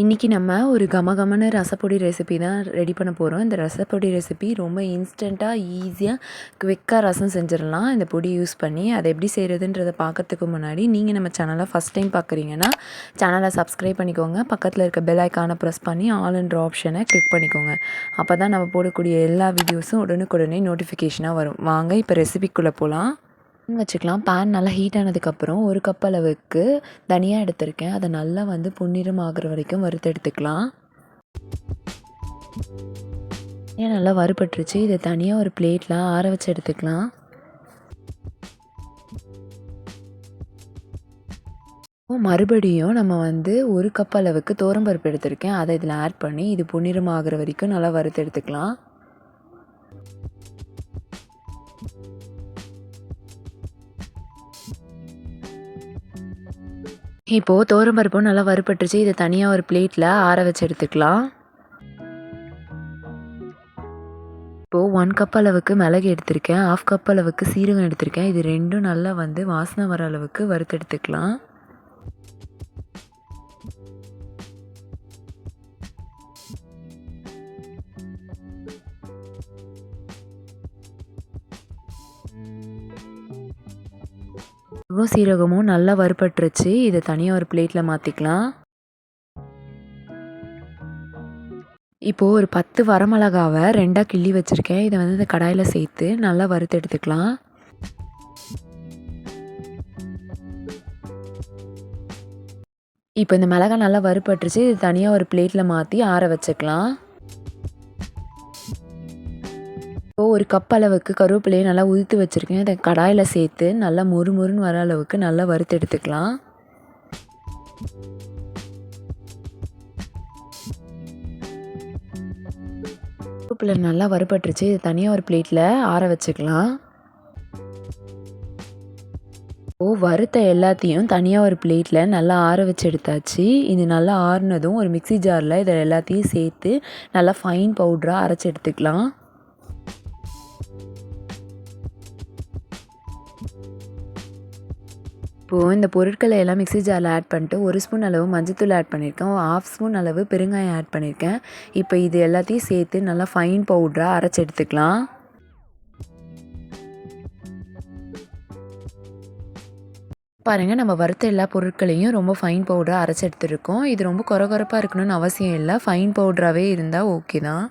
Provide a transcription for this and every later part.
இன்றைக்கி நம்ம ஒரு கமகமன ரசப்பொடி ரெசிபி தான் ரெடி பண்ண போகிறோம் இந்த ரசப்பொடி ரெசிபி ரொம்ப இன்ஸ்டண்ட்டாக ஈஸியாக குவிக்காக ரசம் செஞ்சிடலாம். இந்த பொடி யூஸ் பண்ணி அதை எப்படி செய்கிறதுன்றதை பார்க்கறதுக்கு முன்னாடி நீங்கள் நம்ம சேனலை ஃபஸ்ட் டைம் பார்க்குறீங்கன்னா சேனலை சப்ஸ்கிரைப் பண்ணிக்கோங்க. பக்கத்தில் இருக்க பெல் ஐக்கானை ப்ரெஸ் பண்ணி ஆல் ஆப்ஷனை கிளிக் பண்ணிக்கோங்க. அப்போ தான் நம்ம போடக்கூடிய எல்லா வீடியோஸும் உடனுக்குடனே நோட்டிஃபிகேஷனாக வரும். வாங்க இப்போ ரெசிபிக்குள்ளே போகலாம் வச்சுக்கலாம். பேன் நல்லா ஹீட் ஆனதுக்கப்புறம் ஒரு கப் அளவுக்கு தனியா எடுத்திருக்கேன். அதை நல்லா வந்து பொன்னிறம் ஆகிற வரைக்கும் வறுத்து எடுத்துக்கலாம். ஏன் நல்லா வறுபட்டுருச்சு? இதை தனியாக ஒரு பிளேட்டில் ஆற வச்சு எடுத்துக்கலாம். மறுபடியும் நம்ம வந்து ஒரு கப் அளவுக்கு தோரம்பருப்பு எடுத்திருக்கேன். அதை இதில் ஆட் பண்ணி இது பொன்னிறம் ஆகிற வரைக்கும் நல்லா வறுத்து எடுத்துக்கலாம். இப்போது தோரம்பருப்பும் நல்லா வறுப்பட்டுருச்சு இதை தனியாக ஒரு பிளேட்டில் ஆற வச்சு எடுத்துக்கலாம். இப்போது ஒன் கப் அளவுக்கு மிளகு எடுத்திருக்கேன். ஆஃப் கப் அளவுக்கு சீரகம் எடுத்திருக்கேன். இது ரெண்டும் நல்லா வந்து வாசனை வர அளவுக்கு வறுத்து எடுத்துக்கலாம் மிளகும் சீரகமும் நல்லா வறுபட்டுருச்சு. இதை தனியாக ஒரு பிளேட்டில் மாற்றிக்கலாம் இப்போது ஒரு பத்து வரமிளகாவை ரெண்டாக கிள்ளி வச்சுருக்கேன். இதை வந்து இந்த கடாயில் சேர்த்து நல்லா வறுத்து எடுத்துக்கலாம். இப்போ இந்த மிளகா நல்லா வறுபட்டுருச்சு. இது தனியாக ஒரு பிளேட்டில் மாற்றி ஆற வச்சுக்கலாம். ஒரு கப் அளவுக்கு கருவேப்பிலையை நல்லா உதுத்து வச்சுருக்கேன். அதை கடாயில் சேர்த்து நல்லா மொறுமொறுன்னு வர அளவுக்கு நல்லா வறுத்து எடுத்துக்கலாம். கருவேப்பிலை நல்லா வறுபட்டுருச்சு. இது தனியாக ஒரு பிளேட்டில் ஆற வச்சுக்கலாம். ஓ வறுத்த எல்லாத்தையும் தனியாக ஒரு பிளேட்டில் நல்லா ஆற வச்சு எடுத்தாச்சு. இது நல்லா ஆறுனதும் ஒரு மிக்சி ஜாரில் இதை எல்லாத்தையும் சேர்த்து நல்லா ஃபைன் பவுட்ராக அரைச்சி எடுத்துக்கலாம். இப்போது இந்த பொருட்களை எல்லாம் மிக்ஸி ஜாரில் ஆட் பண்ணிட்டு ஒரு ஸ்பூன் அளவு மஞ்சத்தூள் ஆட் பண்ணியிருக்கேன். ஆஃப் ஸ்பூன் அளவு பெருங்காயம் ஆட் பண்ணியிருக்கேன். இப்போ இது எல்லாத்தையும் சேர்த்து நல்லா ஃபைன் பவுட்ராக அரைச்சி எடுத்துக்கலாம். பாருங்கள் நம்ம வறுத்த எல்லா பொருட்களையும் ரொம்ப ஃபைன் பவுடராக அரைச்சி எடுத்துருக்கோம். இது ரொம்ப குறகுறப்பாக இருக்கணும்னு அவசியம் இல்லை. ஃபைன் பவுட்ராகவே இருந்தால் ஓகே தான்.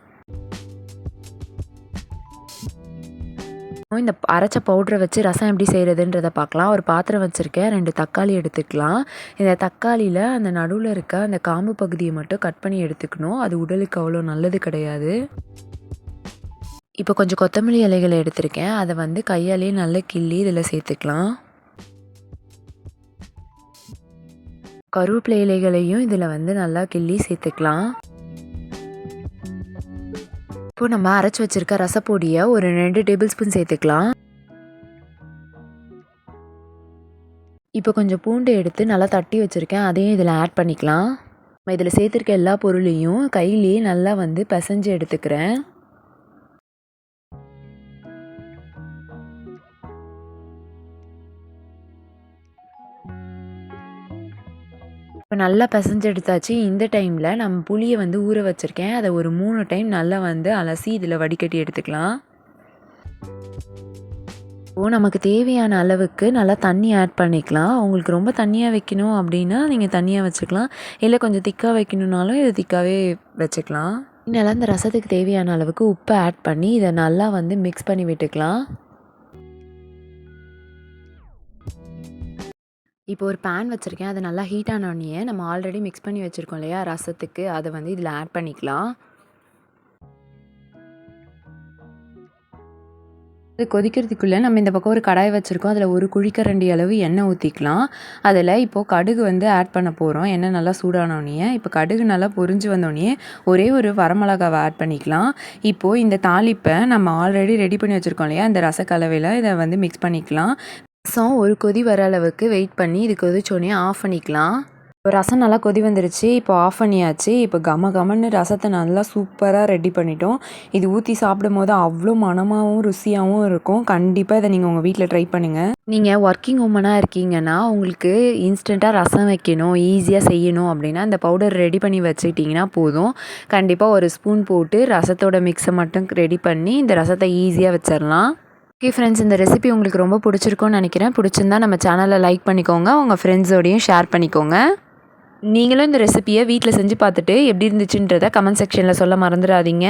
இந்த அரைச்ச பவுட்ரை வச்சு ரசம் எப்படி செய்கிறதுன்றத பார்க்கலாம். ஒரு பாத்திரம் வச்சுருக்கேன். ரெண்டு தக்காளி எடுத்துக்கலாம். இந்த தக்காளியில் அந்த நடுவில் இருக்க அந்த காம்பு பகுதியை மட்டும் கட் பண்ணி எடுத்துக்கணும். அது உடலுக்கு அவ்வளோ நல்லது கிடையாது. இப்போ கொஞ்சம் கொத்தமல்லி இலைகளை எடுத்திருக்கேன். அதை வந்து கையாலேயே நல்லா கிள்ளி இதில் சேர்த்துக்கலாம். கருவேப்பிலை இலைகளையும் இதில் வந்து நல்லா கிள்ளி சேர்த்துக்கலாம். இப்போ நம்ம அரைச்சி வச்சுருக்க ரசப்பொடியை ஒரு ரெண்டு டேபிள் ஸ்பூன் சேர்த்துக்கலாம். இப்போ கொஞ்சம் பூண்டு எடுத்து நல்லா தட்டி வச்சுருக்கேன். அதையும் இதில் ஆட் பண்ணிக்கலாம். நம்ம இதில் சேர்த்துருக்க எல்லா பொருளையும் கையிலேயே நல்லா வந்து பிசைஞ்சு எடுத்துக்கிறேன். இப்போ நல்லா பிசைஞ்சு எடுத்தாச்சு. இந்த டைமில் நம்ம புளியை வந்து ஊற வச்சுருக்கேன். அதை ஒரு மூணு டைம் நல்லா வந்து அலசி இதில் வடிகட்டி எடுத்துக்கலாம். ஓ நமக்கு தேவையான அளவுக்கு நல்லா தண்ணி ஆட் பண்ணிக்கலாம். உங்களுக்கு ரொம்ப தண்ணியாக வைக்கணும் அப்படின்னா நீங்கள் தண்ணியாக வச்சுக்கலாம். இல்லை கொஞ்சம் திக்காக வைக்கணுன்னாலும் இது திக்காகவே வச்சுக்கலாம். நல்லா இந்த ரசத்துக்கு தேவையான அளவுக்கு உப்பை ஆட் பண்ணி இதை நல்லா வந்து மிக்ஸ் பண்ணி விட்டுக்கலாம். இப்போ ஒரு பேன் வச்சுருக்கேன். அது நல்லா ஹீட் ஆனோடனே நம்ம ஆல்ரெடி மிக்ஸ் பண்ணி வச்சுருக்கோம் இல்லையா? ரசத்துக்கு. அதை வந்து இதில் ஆட் பண்ணிக்கலாம். இது கொதிக்கிறதுக்குள்ளே நம்ம இந்த பக்கம் ஒரு கடாய் வச்சுருக்கோம். அதில் ஒரு குழிக்கரண்டி அளவு எண்ணெய் ஊற்றிக்கலாம் அதில் இப்போது கடுகு வந்து ஆட் பண்ண போகிறோம் எண்ணெய் நல்லா சூடானோடனே இப்போ கடுகு நல்லா பொரிஞ்சு வந்தோடனே ஒரே ஒரு வரமிளகாவை ஆட் பண்ணிக்கலாம். இப்போது இந்த தாளிப்பை நம்ம ஆல்ரெடி ரெடி பண்ணி வச்சுருக்கோம் இல்லையா? இந்த ரசக்கலவையில் இதை வந்து மிக்ஸ் பண்ணிக்கலாம். ரசம் ஒரு கொதி வர அளவுக்கு வெயிட் பண்ணி இது கொதிச்சோடனே ஆஃப் பண்ணிக்கலாம். இப்போ ரசம் நல்லா கொதி வந்துருச்சு. இப்போ ஆஃப் பண்ணியாச்சு. இப்போ கம கமன்னு ரசத்தை நல்லா சூப்பராக ரெடி பண்ணிட்டோம். இது ஊற்றி சாப்பிடும் போது அவ்வளோ மனமாகவும் ருசியாகவும் இருக்கும். கண்டிப்பாக இதை நீங்கள் உங்கள் வீட்டில் ட்ரை பண்ணுங்கள் நீங்கள் ஒர்க்கிங் உமனாக இருக்கீங்கன்னா உங்களுக்கு இன்ஸ்டண்ட்டாக ரசம் வைக்கணும் ஈஸியாக செய்யணும் அப்படின்னா இந்த பவுடர் ரெடி பண்ணி வச்சுக்கிட்டிங்கன்னா போதும். கண்டிப்பாக ஒரு ஸ்பூன் போட்டு ரசத்தோட மிக்ஸை மட்டும் ரெடி பண்ணி இந்த ரசத்தை ஈஸியாக வச்சிடலாம் ஓகே ஃப்ரெண்ட்ஸ் இந்த ரெசிபி உங்களுக்கு ரொம்ப பிடிச்சிருக்கும்னு நினைக்கிறேன். பிடிச்சிருந்தா நம்ம சேனலை லைக் பண்ணிக்கோங்க. உங்கள் ஃப்ரெண்ட்ஸோடையும் ஷேர் பண்ணிக்கோங்க. நீங்களும் இந்த ரெசிபியை வீட்டில் செஞ்சு பார்த்துட்டு எப்படி இருந்துச்சுன்றதை கமெண்ட் செக்ஷனில் சொல்ல மறந்துடாதீங்க.